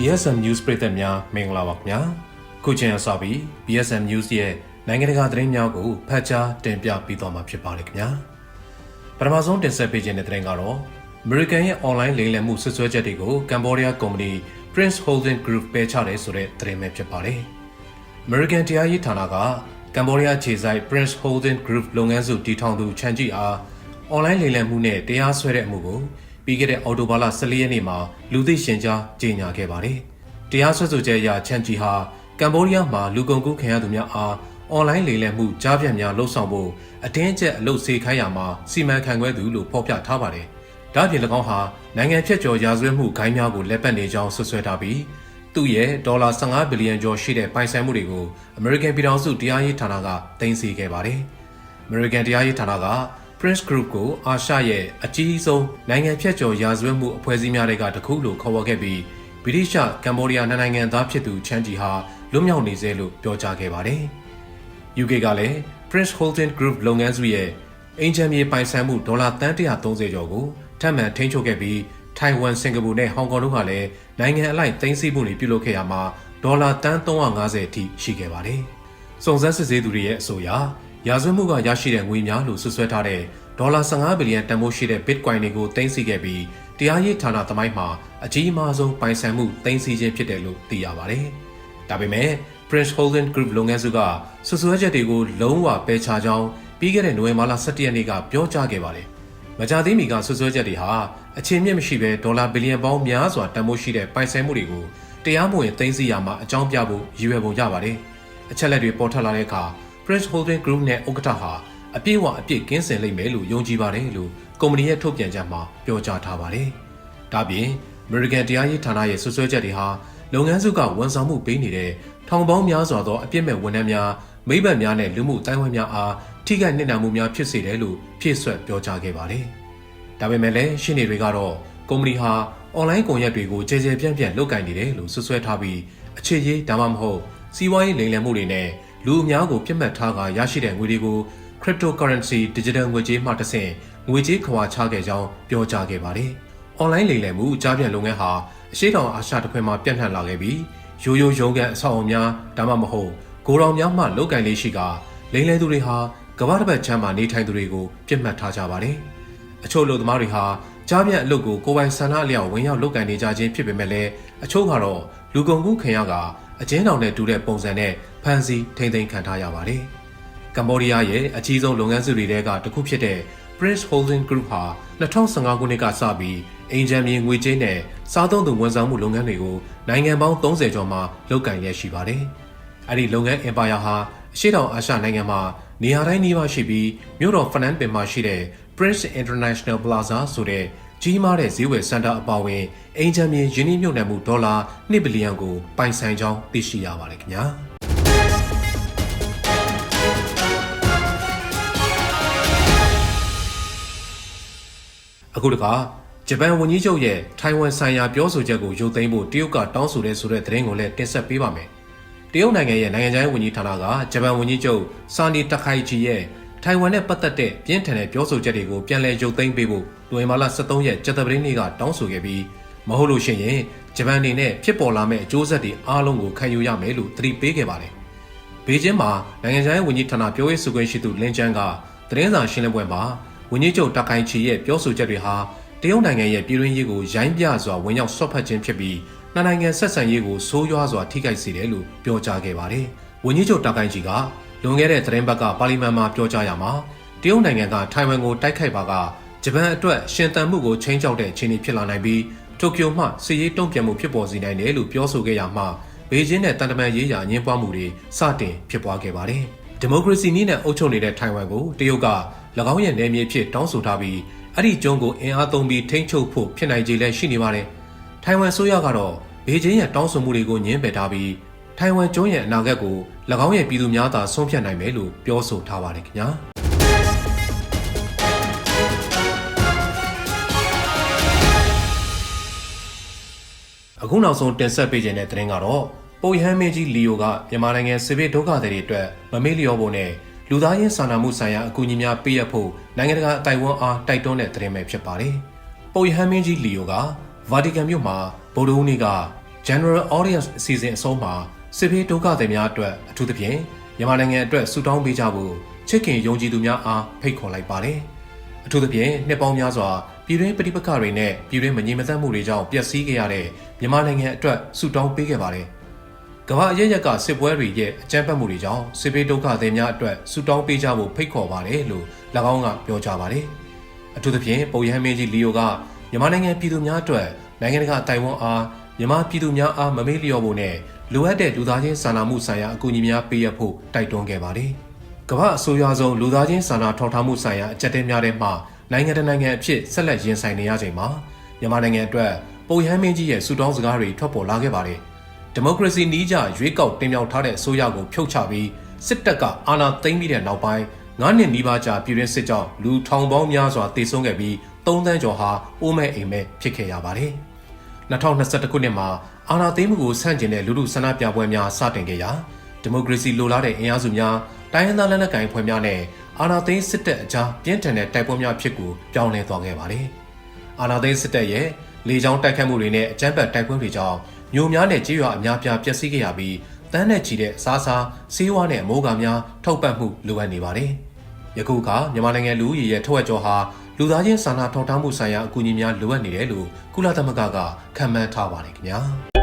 BSM News ပရိသတ်များမင်္ဂလာပါခင်ဗျာခုချိန်အစပြီး BSM News ရဲ့နိုင်ငံတကာသတင်းများကိုဖတ်ကြားတင်ပြပေးသွားမှာဖြစ်ပါတယ်ခင်ဗျာပထမဆုံးတင်ဆက်ပေးခြင်းတဲ့သတင်းကတော့ American ရဲ့ online လိမ်လည်မှုဆွဆွဲချက်တွေကိုကမ်ဘောဒီးယားကုမ္ပဏီ Prince Holding Group ပယ်ချတယ်ဆိုတဲ့သတင်းပဲဖြစ်ပါတယ် American တရားရေးဌာနကကမ်ဘောဒီးယားခြေစိုက် Prince Holding Group လုပ်ငန်းစုတည်ထောင်သူချန်ကြီးအား online လိမ်လည်မှုနဲ့တရားစွဲတဲ့အမှုကို ပြီးခဲ့တဲ့အော်တိုဘာလ14ရက်နေ့မှာလူသိရှင်ကြားကြေညာခဲ့ပါတယ်။တရားစွဲဆိုချက်အရချန်ကြီးဟာကမ်ဘောဒီးယားမှာလူကုန်ကူးခံရသူများအား online လိမ်လည်မှုကြားပြန့်များလှုပ်ဆောင်ဖို့အတင်းအကျပ်အလုပ်စေခိုင်းရမှာစီမံခန့်ခွဲသူလို့ဖော်ပြထားပါတယ်။ဒါ့အပြင်၎င်းဟာနိုင်ငံဖြတ်ကျော်ရာဇဝတ်မှုဂိုင်းများကိုလက်ပတ်နေကြောင်းဆွဆွဲထားပြီးသူ့ရဲ့ဒေါ်လာ15ဘီလီယံကျော်ရှိတဲ့ပိုင်ဆိုင်မှုတွေကို American ပြည်ထောင်စုတရားရေးဌာနကတင်စီခဲ့ပါတယ်။ American တရားရေးဌာနက Prince Group ကိုအာရှရဲ့အကြီးဆုံးနိုင်ငံဖြတ်ကျော်ရာဇဝတ်မှုအဖွဲ့အစည်းများတွေကတစ်ခုလို့ခေါ်ဝေါ်ခဲ့ပြီးဗြိတိရှကမ်ဘောဒီးယားနိုင်ငံသားဖြစ်သူချန်ဂျီဟာလွတ်မြောက်နေစေလို့ပြောကြားခဲ့ပါတယ်။ UK ကလည်း Prince Holding Group လုပ်ငန်းစုရဲ့အင်ဂျင်မြေပိုင်ဆိုင်မှုဒေါ်လာတန်130ကျော်ကိုထပ်မံထိန်းချုပ်ခဲ့ပြီးထိုင်ဝမ်စင်ကာပူနဲ့ဟောင်ကောင်တို့ကလည်းနိုင်ငံအလိုက်သိမ်းဆည်းမှုတွေပြုလုပ်ခဲ့ရမှာဒေါ်လာတန်350အထိရှိခဲ့ပါတယ်။စုံစမ်းစစ်ဆေးသူတွေရဲ့အဆိုအရ ရာဇဝတ်မှုကရရှိတဲ့ငွေများလို့ဆွဆွဲထားတဲ့ဒေါ်လာ15ဘီလီယံတန်ဖိုးရှိတဲ့ Bitcoin တွေကိုတင်စီခဲ့ပြီးတရားရေးဌာနသမိုင်းမှာအကြီးအမားဆုံးပိုင်ဆိုင်မှုတင်စီခြင်းဖြစ်တယ်လို့သိရပါတယ်။ဒါပေမဲ့ Prince Holding Group လုပ်ငန်းစုကဆွဆွဲချက်တွေကိုလုံးဝပယ်ချကြောင်းပြီးခဲ့တဲ့နိုဝင်ဘာလ17ရက်နေ့ကပြောကြားခဲ့ပါတယ်။မကြသေးမီကဆွဆွဲချက်တွေဟာအခြေမြင့်မရှိဘဲဒေါ်လာဘီလီယံပေါင်းများစွာတန်ဖိုးရှိတဲ့ပိုင်ဆိုင်မှုတွေကိုတရားမဝင်သိမ်းဆည်းရမှာအကြောင်းပြဖို့ရည်ရွယ်ပုံရပါတယ်။အချက်လက်တွေပေါ်ထွက်လာတဲ့အခါ Prince Holding Group နဲ့ဥက္ကဋ္ဌဟာအပြည့်အဝအပြည့်ကင်းစင်လိမ့်မယ်လို့ယုံကြည်ပါတယ်လို့ကုမ္ပဏီရဲ့ထုတ်ပြန်ချက်မှာပြောကြားထားပါတယ်။ဒါပြင် American တရားရေးဌာနရဲ့ဆွဆွဲချက်တွေဟာလုပ်ငန်းစုကဝန်ဆောင်မှုပေးနေတဲ့ထောင်ပေါင်းများစွာသောအပြစ်မဲ့ဝန်ထမ်းများမိဘများနဲ့လူမှုတိုင်းဝန်းများအားထိခိုက်နှိမ့်နှံမှုများဖြစ်စေတယ်လို့ဖြည့်ဆွက်ပြောကြားခဲ့ပါတယ်။ဒါပေမဲ့လည်းရှင်းနေတွေကတော့ကုမ္ပဏီဟာအွန်လိုင်းကွန်ရက်တွေကိုကြဲကြဲပြန့်ပြန့်လုပ်ကင်နေတယ်လို့ဆွဆွဲထားပြီးအခြေရေးဒါမှမဟုတ်စီးပွားရေးလိမ်လည်မှုတွေနဲ့ လူအများကိုပြစ်မှတ်ထားကရရှိတဲ့ငွေတွေကို cryptocurrency digital ငွေကြေးမှတစ်ဆင့်ငွေကြေးခွာချခဲ့ကြောင်းပြောကြားခဲ့ပါတယ်။ online လိမ်လည်မှုကြားပြန့်လုပ်ငန်းဟာအရှိတောင်အာရှတစ်ခွင်မှာပြန့်နှံ့လာခဲ့ပြီးရိုးရိုးရုံးကန်အဆောက်အအုံများဒါမှမဟုတ်ဂိုရောင်များမှလုတ်ကန်လေးရှိကလိမ်လည်သူတွေဟာကမ္ဘာတစ်ပတ်ချမ်းမှာနေထိုင်သူတွေကိုပြစ်မှတ်ထားကြပါတယ်။အချို့လူသမားတွေဟာကြားပြန့်အလုပ်ကိုကိုယ်ပိုင်ဆန္ဒအလျောက်ဝင်ရောက်လုပ်ကင်နေကြခြင်းဖြစ်ပေမဲ့လည်းအချို့ကတော့လူကုန်ကူးခင်ရက အကျဉ်းထောင်နဲ့တူတဲ့ပုံစံနဲ့ဖမ်းဆီးထိန်းသိမ်းခံထားရပါတယ်။ကမ္ဘောဒီးယားရဲ့အကြီးဆုံးလုပ်ငန်းစုတွေထဲကတစ်ခုဖြစ်တဲ့ Prince Holding Group ဟာ2015ခုနှစ်ကစပြီးအင်ဂျင်မြေငွေကြေးနဲ့စားသုံးသူဝန်ဆောင်မှုလုပ်ငန်းတွေကိုနိုင်ငံပေါင်း30ကျော်မှာလုပ်ကင်ရရှိပါတယ်။အဲ့ဒီလုပ်ငန်း Empire ဟာအရှေ့တောင်အာရှနိုင်ငံမှာနေရာတိုင်းနှီးပါရှိပြီးမြို့တော်ဖနန်ပင်မှာရှိတဲ့ Prince International Plaza ဆိုတဲ့ ကြီးမားတဲ့ဈေးဝယ်စင်တာအပါအဝင်အင်ဂျင်မြေယင်းနှိမ့်မြုပ်နှံမှုဒေါ်လာ1ဘီလီယံကိုပိုင်ဆိုင်ကြောင်းသိရှိရပါတယ်ခင်ဗျာ။အခုတခါဂျပန်ဝန်ကြီးချုပ်ရဲ့ထိုင်ဝမ်ဆိုင်ရာပြောဆိုချက်ကိုရုပ်သိမ်းဖို့တရုတ်ကတောင်းဆိုတဲ့ဆိုတဲ့သတင်းကိုလည်းတင်ဆက်ပေးပါမယ်။တရုတ်နိုင်ငံရဲ့နိုင်ငံခြားရေးဝန်ကြီးဌာနကဂျပန်ဝန်ကြီးချုပ်ဆာနီတခိုင်ဂျီရဲ့ ထိုင်ဝမ်နဲ့ပတ်သက်တဲ့ပြင်းထန်တဲ့ပြောဆိုချက်တွေကိုပြန်လည်ရုပ်သိမ်းပေးဖို့နိုဝင်ဘာလ23ရက်ကြာသပတေးနေ့ကတောင်းဆိုခဲ့ပြီးမဟုတ်လို့ရှိရင်ဂျပန်အနေနဲ့ဖြစ်ပေါ်လာမယ့်အကျိုးဆက်တွေအားလုံးကိုခံယူရမယ်လို့သတိပေးခဲ့ပါတယ်။ဘေကျင်းမှာနိုင်ငံခြားရေးဝန်ကြီးဌာနပြောရေးဆိုခွင့်ရှိသူလင်ချန်ကသတင်းစာရှင်းလင်းပွဲမှာဝန်ကြီးချုပ်တခိုင်ချီရဲ့ပြောဆိုချက်တွေဟာတရုတ်နိုင်ငံရဲ့ပြည်တွင်းရေးကိုရိုင်းပြစွာဝင်ရောက်ဆွတ်ဖက်ခြင်းဖြစ်ပြီးနှစ်နိုင်ငံဆက်ဆံရေးကိုဆိုးရွားစွာထိခိုက်စေတယ်လို့ပြောကြားခဲ့ပါတယ်။ဝန်ကြီးချုပ်တကိုင်ချီက လွန်ခဲ့တဲ့သတင်းပတ်ကပါလီမန်မှာပြောကြားရမှာတရုတ်နိုင်ငံကထိုင်ဝမ်ကိုတိုက်ခိုက်ပါကဂျပန်အတွက်ရှင်သန်မှုကိုချိန်ချောက်တဲ့အခြေအနေဖြစ်လာနိုင်ပြီးတိုကျိုမှစစ်ရေးတုံ့ပြန်မှုဖြစ်ပေါ်စေနိုင်တယ်လို့ပြောဆိုခဲ့ရမှာဘေကျင်းနဲ့တန်တမန်ရေးရာညှင်းပွားမှုတွေစတင်ဖြစ်ပွားခဲ့ပါတယ်။ဒီမိုကရေစီနည်းနဲ့အုပ်ချုပ်နေတဲ့ထိုင်ဝမ်ကိုတရုတ်က၎င်းရဲ့နယ်မြေဖြစ်တောင်းဆိုထားပြီးအဲ့ဒီကျွန်းကိုအင်အားသုံးပြီးထိန်းချုပ်ဖို့ဖြစ်နိုင်ခြေလည်းရှိနေပါတယ်။ထိုင်ဝမ်ဆိုရကတော့ဘေကျင်းရဲ့တောင်းဆိုမှုတွေကိုညှင်းပယ်ထားပြီး ထိုင်ဝမ်ကျွန်းရဲ့အနာဂတ်ကို၎င်းရဲ့ပြည်သူများသာဆုံးဖြတ်နိုင်မယ်လို့ပြောဆိုထားပါတယ်ခင်ဗျာအခုနောက်ဆုံးတင်ဆက်ပေးခြင်းတဲ့သတင်းကတော့ပုတ်ဟမ်းမင်းကြီးလီယိုကမြန်မာနိုင်ငံစစ်ဘေးဒုက္ခသည်တွေအတွက်မမေ့လျော့ဖို့နဲ့လူသားရင်းစာနာမှုဆိုင်ရာအကူအညီများပေးရဖို့နိုင်ငံတကာအတိုင်းအဝန်အားတိုက်တွန်းတဲ့သတင်းပဲဖြစ်ပါတယ်။ပုတ်ဟမ်းမင်းကြီးလီယိုကဗာတီကန်မြို့မှာဗုဒ္ဓဟူးနေ့က General Audience အစီအစဉ်အဆုံးမှာ စစ်ဖေးဒုက္ခသည်များအတွက်အထူးသဖြင့်မြန်မာနိုင်ငံအတွက်ဆုတောင်းပေးကြဖို့ချစ်ခင်ယုံကြည်သူများအားဖိတ်ခေါ်လိုက်ပါတယ်။အထူးသဖြင့်နှစ်ပေါင်းများစွာပြည်တွင်းပဋိပက္ခတွေနဲ့ပြည်တွင်းမငြိမ်မသက်မှုတွေကြောင့်ပျက်စီးခဲ့ရတဲ့မြန်မာနိုင်ငံအတွက်ဆုတောင်းပေးခဲ့ပါတယ်။ကမ္ဘာအရရက်ကစစ်ပွဲတွေရဲ့အကြမ်းဖက်မှုတွေကြောင့်စစ်ဘေးဒုက္ခသည်များအတွက်ဆုတောင်းပေးကြဖို့ဖိတ်ခေါ်ပါတယ်လို့၎င်းကပြောကြားပါတယ်။အထူးသဖြင့်ပုပ်ရဟန်းမင်းကြီးလီယိုကမြန်မာနိုင်ငံပြည်သူများအတွက်နိုင်ငံတကာတိုင်ဝမ်အားမြန်မာပြည်သူများအားမမေ့လျော့ဖို့နဲ့ လိုအပ်တဲ့လူသားချင်းစာနာမှုဆိုင်ရာအကူအညီများပေးအပ်ဖို့တိုက်တွန်းခဲ့ပါတယ်။ကမ္ဘာအဆိုးရွားဆုံးလူသားချင်းစာနာထောက်ထားမှုဆိုင်ရာအကြက်တဲများထဲမှနိုင်ငံတကာနိုင်ငံအဖြစ်ဆက်လက်ရင်ဆိုင်နေရချိန်မှာမြန်မာနိုင်ငံအတွက်ပုပ်ရဟန်းမင်းကြီးရဲ့ဆုတောင်းစကားတွေထွက်ပေါ်လာခဲ့ပါတယ်။ဒီမိုကရေစီနီးကြရွေးကောက်တင်မြှောက်ထားတဲ့အစိုးရကိုဖြုတ်ချပြီးစစ်တပ်ကအာဏာသိမ်းပြီးတဲ့နောက်ပိုင်း9နှစ်နီးပါးကြာပြည်တွင်းစစ်ကြောင့်လူထောင်ပေါင်းများစွာတေဆုံးခဲ့ပြီး3သန်းကျော်ဟာအိုးမဲ့အိမ်မဲ့ဖြစ်ခဲ့ရပါတယ်။ 2021ခုနှစ်မှာအာဏာသိမ်းမှုကိုဆန့်ကျင်တဲ့လူထုဆန္ဒပြပွဲများစတင်ခဲ့ရာဒီမိုကရေစီလိုလားတဲ့အင်အားစုများတိုင်းရင်းသားလက်နက်ကိုင်ဖွဲ့များနဲ့အာဏာသိမ်းစစ်တပ်အကြားပြင်းထန်တဲ့တိုက်ပွဲများဖြစ်ကိုပြောင်းလဲသွားခဲ့ပါတယ်။အာနာသိန်းစစ်တပ်ရဲ့လေကြောင်းတိုက်ခတ်မှုတွေနဲ့အကြမ်းဖက်တိုက်ပွဲတွေကြောင့်မြို့များနဲ့ကြေးရွာအများပြားပျက်စီးခဲ့ရပြီးတန်းနဲ့ချီတဲ့အစားအစာဆေးဝါးနဲ့အမိုးကာများထောက်ပံ့မှုလိုအပ်နေပါတယ်။ယခုကမြန်မာနိုင်ငံလူဦးရေရဲ့ထက်ဝက်ကျော်ဟာ လူသားချင်းစာနာထောက်ထားမှုဆိုင်ရာအကူအညီများလိုအပ်နေတယ်လို့ကုလသမဂ္ဂကခန့်မှန်းထားပါတယ်ခင်ဗျာ။